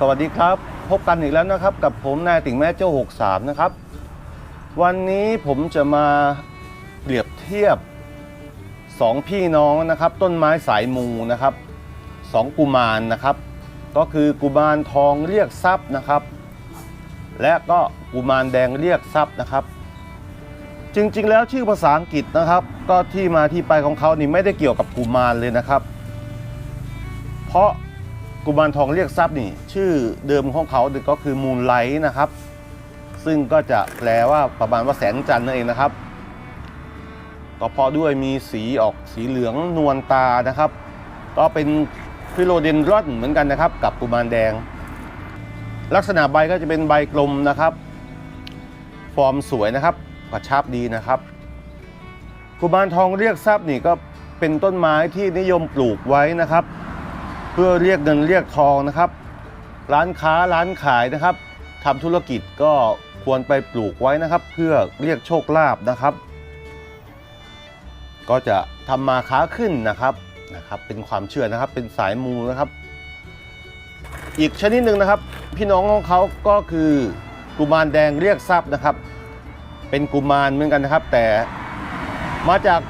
สวัสดีครับ พบกันอีกแล้วนะครับ กับผมนายติ่งแม่เจ้า 63 นะครับ วันนี้ผมจะมาเปรียบเทียบสองพี่น้องนะครับ ต้นไม้สายมูนะครับสองกุมารนะครับ ก็คือกุมารทองเรียกทรัพย์นะครับ และก็กุมารแดงเรียกทรัพย์นะครับ จริงๆ แล้วชื่อภาษาอังกฤษนะครับ ก็ที่มาที่ไปของเขานี่ไม่ได้เกี่ยวกับกุมารเลยนะครับ เพราะ กุมารทองเรียกทรัพย์นี่ ชื่อเดิมของเขาก็คือมูลไลท์นะครับ ซึ่งก็จะแปลว่าประมาณว่าแสงจันทร์นั่นเองนะครับก็เพราะด้วยมีสีออกสีเหลืองนวลตานะครับ ก็เป็นฟิโลเดนดรอนเหมือนกันนะครับ กับกุมารแดง ลักษณะใบก็จะเป็นใบกลมนะครับ ฟอร์มสวยนะครับกระชับดีนะครับ กุมารทองเรียกทรัพย์นี่ก็เป็นต้นไม้ที่นิยมปลูกไว้นะครับ พื่อเรียกเงินเรียกทองนะครับ ร้านค้าร้านขายนะครับทำธุรกิจก็ควรไปปลูกไว้นะครับ เพื่อเรียกโชคลาภนะครับ ก็จะทำมาค้าขึ้นนะครับนะครับ เป็นความเชื่อนะครับเป็นสายมูนะครับ อีกชนิดหนึ่งนะครับ พี่น้องของเขาก็คือกุมารแดงเรียกทรัพย์นะครับ เป็นกุมารเหมือนกันนะครับ แต่มาจาก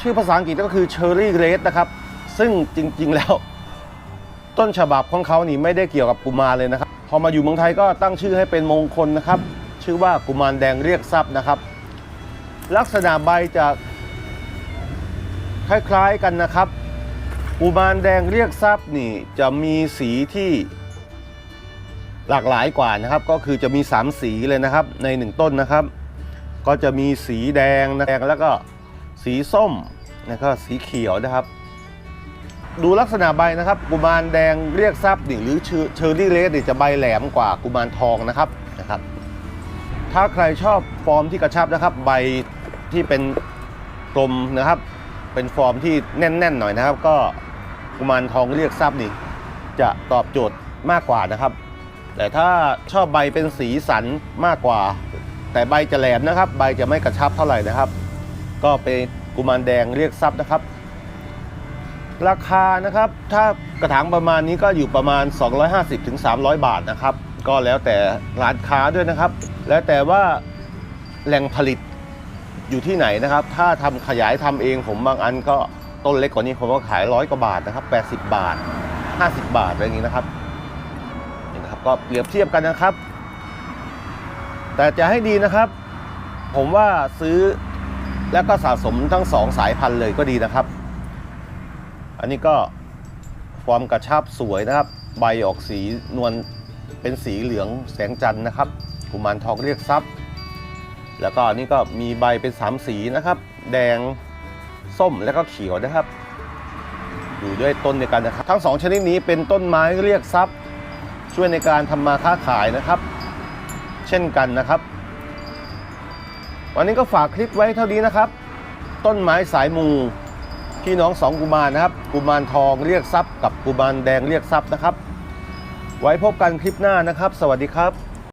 ชื่อภาษาอังกฤษก็คือเชอร์รี่เรสนะครับ ซึ่งจริง ๆ แล้ว ต้นฉบับของเขานี่ไม่ได้เกี่ยวกับกุมารเลยนะครับ พอมาอยู่เมืองไทยก็ตั้งชื่อให้เป็นมงคลนะครับ ชื่อว่ากุมารแดงเรียกทรัพย์นะครับ ลักษณะใบจะคล้ายๆกันนะครับ กุมารแดงเรียกทรัพย์นี่จะมีสีที่หลากหลายกว่านะครับ ก็คือจะมี 3 สีเลยนะครับ ใน 1 ต้นนะครับ ก็จะมีสีแดงนะแดงแล้วก็สีส้มแล้วก็สีเขียวนะครับ ดูลักษณะใบนะครับกุมารแดงเรียกทรัพย์นี่หรือเชอร์รี่เลสนี่จะใบแหลมกว่ากุมารทองนะครับนะครับ ถ้าใครชอบฟอร์มที่กระชับนะครับ ใบที่เป็นกลมนะครับ เป็นฟอร์มที่แน่นๆหน่อยนะครับ ก็กุมารทองเรียกทรัพย์นี่จะตอบโจทย์มากกว่านะครับ แต่ถ้าชอบใบเป็นสีสันมากกว่า แต่ใบจะแหลมนะครับ ใบจะไม่กระชับเท่าไหร่นะครับ ก็เป็นกุมารแดงเรียกทรัพย์นะครับ ราคานะครับถ้ากระถางประมาณนี้ก็อยู่ประมาณ 250-300ถึง300 บาทนะครับ ก็แล้วแต่ร้านค้าด้วยนะครับ แล้วแต่ว่าแหล่งผลิตอยู่ที่ไหนนะครับ ถ้าทำขยายทำเองผมบางอันก็ต้นเล็กกว่านี้ผมก็ขายร้อยกว่าบาทนะครับ 80 บาท 50 บาทอะไรอย่างนี้นะครับนี่นะครับ ก็เปรียบเทียบกันนะครับ แต่จะให้ดีนะครับ ผมว่าซื้อแล้วก็สะสมทั้งสองสายพันธุ์เลยก็ดีนะครับ อันนี้ก็ฟอร์มกระชับสวยนะครับ ใบออกสีนวลเป็นสีเหลืองแสงจันทร์นะครับ กุมารทองเรียกทรัพย์ แล้วก็อันนี้ก็มีใบเป็นสามสีนะครับ แดงส้มและก็เขียวนะครับ อยู่ด้วยต้นเดียวกันนะครับ ทั้งสองชนิดนี้เป็นต้นไม้เรียกทรัพย์ ช่วยในการทำมาค้าขายนะครับ เช่นกันนะครับ วันนี้ก็ฝากคลิปไว้เท่านี้นะครับ ต้นไม้สายมู พี่น้องสองกุมารนะครับ กุมารทองเรียกทรัพย์กับกุมารแดงเรียกทรัพย์นะครับ ไว้พบกันคลิปหน้านะครับ สวัสดีครับ